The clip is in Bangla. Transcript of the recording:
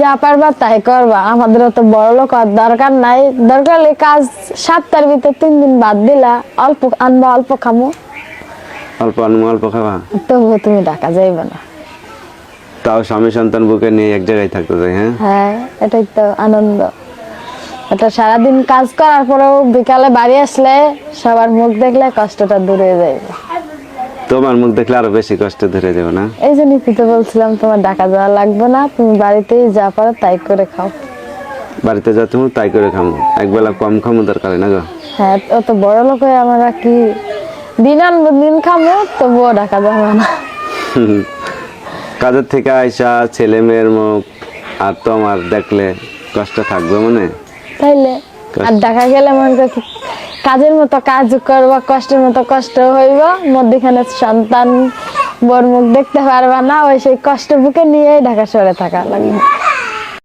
যা পারবা তাই করবা। আমাদের তো বড় লোক দরকার নাই। দরকার হলে কাজ সাতটার ভিতর তিন দিন বাদ দিলা অল্প আনবা অল্প খামো। অল্প আনমো অল্প খাওয়া তবুও তুমি ঢাকা যাইবে না। তাও স্বামী সন্তান বুকে নিয়ে এক জায়গায় থাকতে চাই হ্যাঁ? হ্যাঁ এটাই তো আনন্দ। এটা সারাদিন কাজ করার পরেও বিকালে বাড়ি আসলে সবার মুখ দেখলে কষ্টটা দূরে যাইবে। তোমার মুখ দেখলে আরও বেশি কষ্ট ধরে যাবে না? এই জন্যই তো বলছিলাম তোমার ঢাকা যাওয়া লাগবে না তুমি বাড়িতেই যা পারো তাই করে খাও। বাড়িতে যাতে হো তাই করে খামো। একবেলা কম খামো দরকার না গো? হ্যাঁ অত বড় লোক হয়ে আমরা কি দিন আনব দিন খাব তবুও ঢাকা যাব না। কাজের থেকে আইসা ছেলে মেয়ের মুখ আর তোমার দেখলে কষ্ট থাকবে মনে? তাইলে আর দেখা গেলে মনে করি কাজের মতো কাজ করবা, কষ্টের মতো কষ্ট হইব, মধ্যখানে সন্তান বর মুখ দেখতে পারবা না, ওই সেই কষ্ট বুকে নিয়েই ঢাকা শহরে থাকা লাগবে।